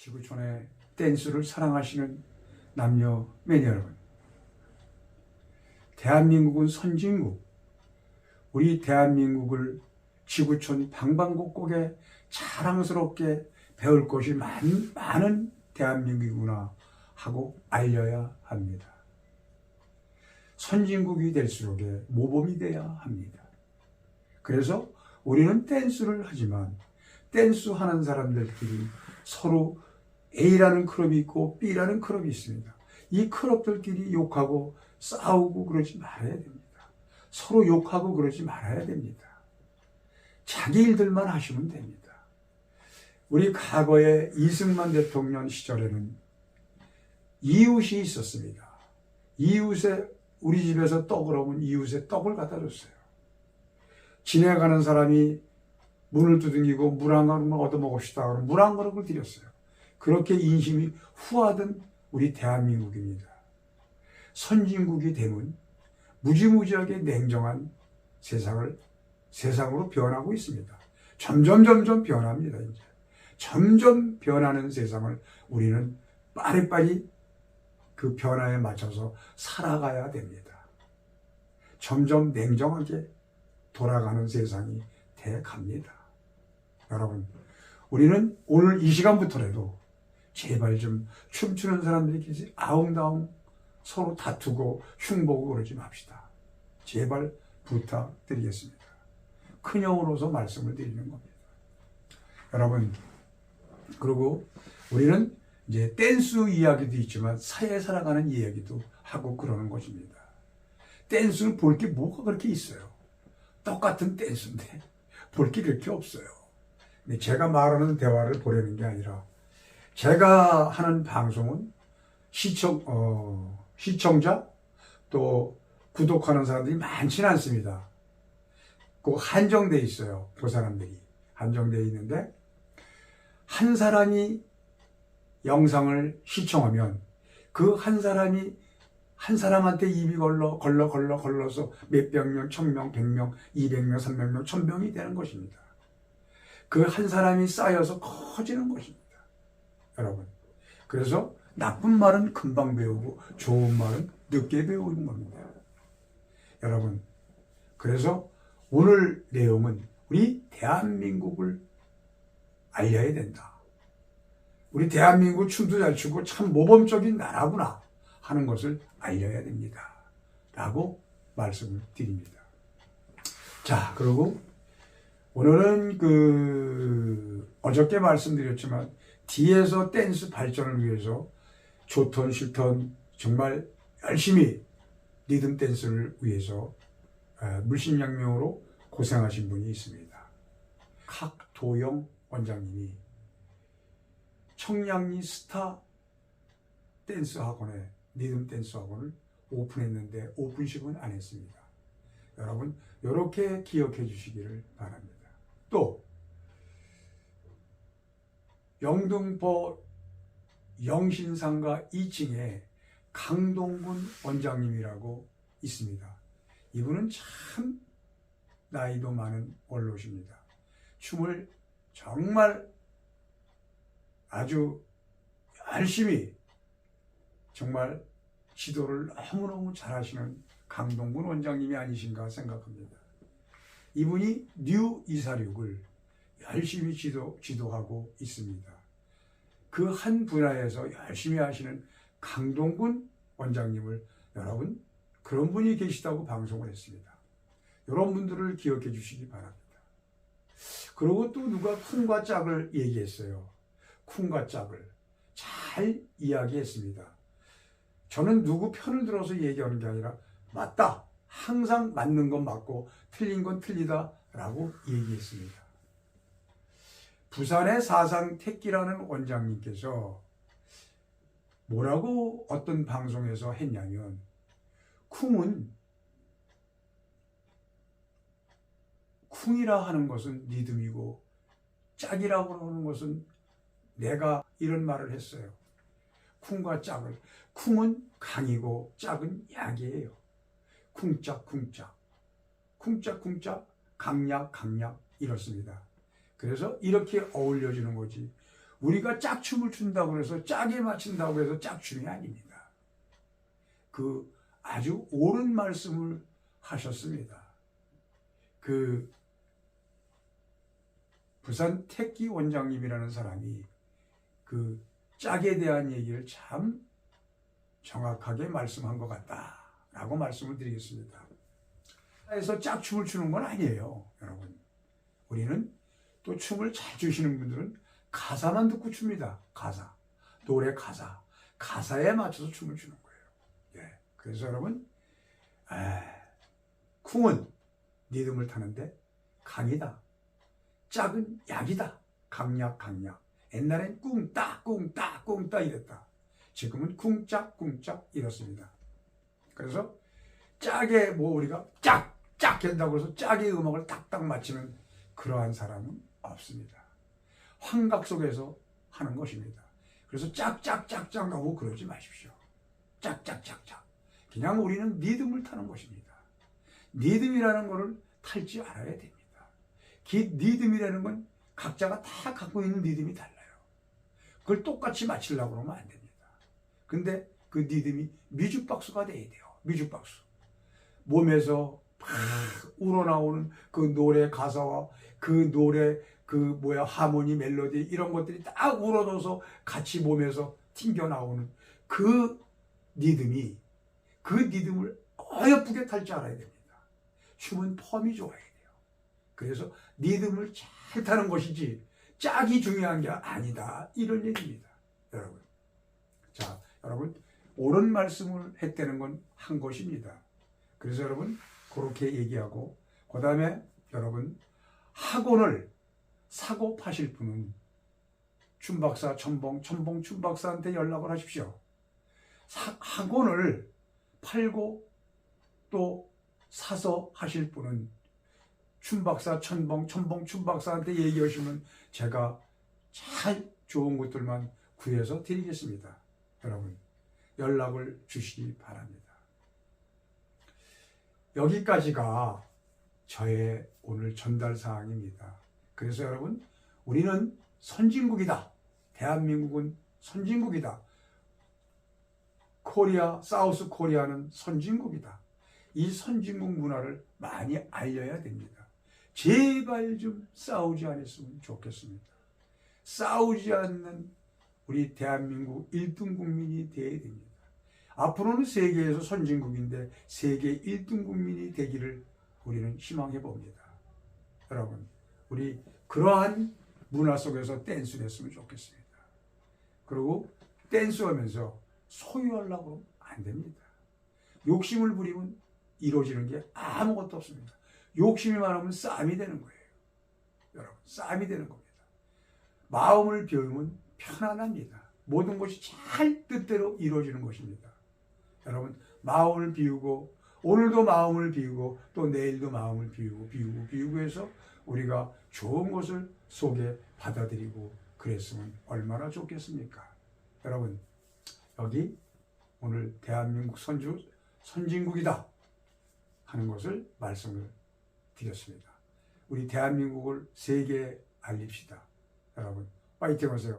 지구촌의 댄스를 사랑하시는 남녀 매니 여러분. 대한민국은 선진국. 우리 대한민국을 지구촌 방방곡곡에 자랑스럽게 배울 것이 많, 많은 대한민국이구나 하고 알려야 합니다. 선진국이 될수록에 모범이 돼야 합니다. 그래서 우리는 댄스를 하지만 댄스 하는 사람들끼리 서로 A라는 클럽이 있고 B라는 클럽이 있습니다. 이 클럽들끼리 욕하고 싸우고 그러지 말아야 됩니다. 서로 욕하고 그러지 말아야 됩니다. 자기 일들만 하시면 됩니다. 우리 과거에 이승만 대통령 시절에는 이웃이 있었습니다. 이웃에 우리 집에서 떡을 오면 이웃에 떡을 갖다 줬어요. 지나가는 사람이 문을 두둥기고 물 한 그릇만 얻어먹읍시다. 그러면 물한 그릇을 드렸어요. 그렇게 인심이 후하던 우리 대한민국입니다. 선진국이 되면 무지무지하게 냉정한 세상을 세상으로 변하고 있습니다. 점점 점점 변합니다. 이제 점점 변하는 세상을 우리는 빠리빠리 그 변화에 맞춰서 살아가야 됩니다. 점점 냉정하게 돌아가는 세상이 돼 갑니다. 여러분, 우리는 오늘 이 시간부터라도 제발 좀 춤추는 사람들이 계시 아웅다웅 서로 다투고 흉보고 그러지 맙시다. 제발 부탁드리겠습니다. 큰형으로서 말씀을 드리는 겁니다. 여러분, 그리고 우리는 이제 댄스 이야기도 있지만 사회 살아가는 이야기도 하고 그러는 것입니다. 댄스는 볼게 뭐가 그렇게 있어요. 똑같은 댄스인데 볼 게 그렇게 없어요. 제가 말하는 대화를 보려는 게 아니라 제가 하는 방송은 시청, 어, 시청자 또 구독하는 사람들이 많지는 않습니다. 그 한정돼 있어요. 그 사람들이. 한정돼 있는데 한 사람이 영상을 시청하면 그 한 사람이 한 사람한테 입이 걸러 걸러 걸러 걸러서 몇백 명, 천 명, 백 명, 이백 명, 삼백 명, 천 명이 되는 것입니다. 그 한 사람이 쌓여서 커지는 것입니다. 여러분. 그래서 나쁜 말은 금방 배우고 좋은 말은 늦게 배우는 겁니다. 여러분. 그래서 오늘 내용은 우리 대한민국을 알려야 된다. 우리 대한민국 춤도 잘 추고 참 모범적인 나라구나 하는 것을 알려야 됩니다. 라고 말씀을 드립니다. 자, 그리고 오늘은 그 어저께 말씀드렸지만 뒤에서 댄스 발전을 위해서 좋던 싫던 정말 열심히 리듬 댄스를 위해서 아, 물심양명으로 고생하신 분이 있습니다. 각도영 원장님이 청량리 스타 댄스 학원에 리듬 댄스 학원을 오픈했는데 오픈식은 안 했습니다. 여러분 이렇게 기억해 주시기를 바랍니다. 또 영등포 영신상가 2층에 강동군 원장님이라고 있습니다. 이분은 참 나이도 많은 원로십니다. 춤을 정말 아주 열심히 정말 지도를 너무너무 잘하시는 강동군 원장님이 아니신가 생각합니다. 이분이 뉴 246을 열심히 지도, 지도하고 있습니다. 그 한 분야에서 열심히 하시는 강동군 원장님을 여러분 그런 분이 계시다고 방송을 했습니다. 이런 분들을 기억해 주시기 바랍니다. 그리고 또 누가 쿵과 짝을 얘기했어요. 쿵과 짝을 잘 이야기했습니다. 저는 누구 편을 들어서 얘기하는 게 아니라 맞다. 항상 맞는 건 맞고 틀린 건 틀리다라고 얘기했습니다. 부산의 사상 택기라는 원장님께서 뭐라고 어떤 방송에서 했냐면 쿵은 쿵이라 하는 것은 리듬이고 짝이라고 하는 것은 내가 이런 말을 했어요. 쿵과 짝을 쿵은 강이고 짝은 약이에요. 쿵짝 쿵짝 쿵짝 쿵짝 강약 강약 이렇습니다. 그래서 이렇게 어울려지는 거지. 우리가 짝춤을 춘다고 해서 짝에 맞춘다고 해서 짝춤이 아닙니다. 그 아주 옳은 말씀을 하셨습니다. 그 부산 택기 원장님이라는 사람이 그 짝에 대한 얘기를 참 정확하게 말씀한 것 같다라고 말씀을 드리겠습니다. 해서 짝춤을 추는 건 아니에요, 여러분. 우리는 또 춤을 잘 추시는 분들은 가사만 듣고 춥니다. 가사. 노래 가사. 가사에 맞춰서 춤을 추는 거예요. 예. 그래서 여러분, 에, 쿵은 리듬을 타는데 강이다. 짝은 약이다. 강약, 강약. 옛날엔 꿍따, 꿍따, 꿍따 이랬다. 지금은 쿵짝, 쿵짝 이렇습니다. 그래서 짝에 뭐 우리가 짝, 짝 한다고 해서 짝의 음악을 딱딱 맞추는 그러한 사람은 없습니다. 환각 속에서 하는 것입니다. 그래서 짝짝짝짝 하고 그러지 마십시오. 짝짝짝짝. 그냥 우리는 리듬을 타는 것입니다. 리듬이라는 것을 탈줄 알아야 됩니다. 기, 리듬이라는 건 각자가 다 갖고 있는 리듬이 달라요. 그걸 똑같이 맞추려고 그러면 안 됩니다. 근데 그 리듬이 미죽박수가 돼야 돼요. 미죽박수. 몸에서 팍 우러나오는 그 노래 가사와 그 노래 그 뭐야 하모니 멜로디 이런 것들이 딱 우러져서 같이 몸에서 튕겨 나오는 그 리듬이 그 리듬을 어여쁘게 탈 줄 알아야 됩니다. 춤은 펌이 좋아야 돼요. 그래서 리듬을 잘 타는 것이지 짝이 중요한 게 아니다. 이런 얘기입니다. 여러분. 자, 여러분 옳은 말씀을 했다는 건 한 것입니다. 그래서 여러분 그렇게 얘기하고 그 다음에 여러분 학원을 사고 파실 분은 춤박사 천봉 천봉 춤박사한테 연락을 하십시오. 사- 학원을 팔고 또 사서 하실 분은 춤박사 천봉 천봉 춤박사한테 얘기하시면 제가 잘 좋은 것들만 구해서 드리겠습니다. 여러분 연락을 주시기 바랍니다. 여기까지가 저의 오늘 전달 사항입니다. 그래서 여러분, 우리는 선진국이다. 대한민국은 선진국이다. 코리아, 사우스 코리아는 선진국이다. 이 선진국 문화를 많이 알려야 됩니다. 제발 좀 싸우지 않았으면 좋겠습니다. 싸우지 않는 우리 대한민국 1등 국민이 되어야 됩니다. 앞으로는 세계에서 선진국인데 세계 1등 국민이 되기를 우리는 희망해 봅니다. 여러분, 우리 그러한 문화 속에서 댄스를 했으면 좋겠습니다. 그리고 댄스 하면서 소유하려고 안 됩니다. 욕심을 부리면 이루어지는 게 아무것도 없습니다. 욕심이 많으면 싸움이 되는 거예요. 여러분, 싸움이 되는 겁니다. 마음을 비우면 편안합니다. 모든 것이 잘 뜻대로 이루어지는 것입니다. 여러분 마음을 비우고 오늘도 마음을 비우고 또 내일도 마음을 비우고 비우고 비우고 해서 우리가 좋은 것을 속에 받아들이고 그랬으면 얼마나 좋겠습니까? 여러분 여기 오늘 대한민국 선주 선진국이다 하는 것을 말씀을 드렸습니다. 우리 대한민국을 세계에 알립시다. 여러분 파이팅 하세요.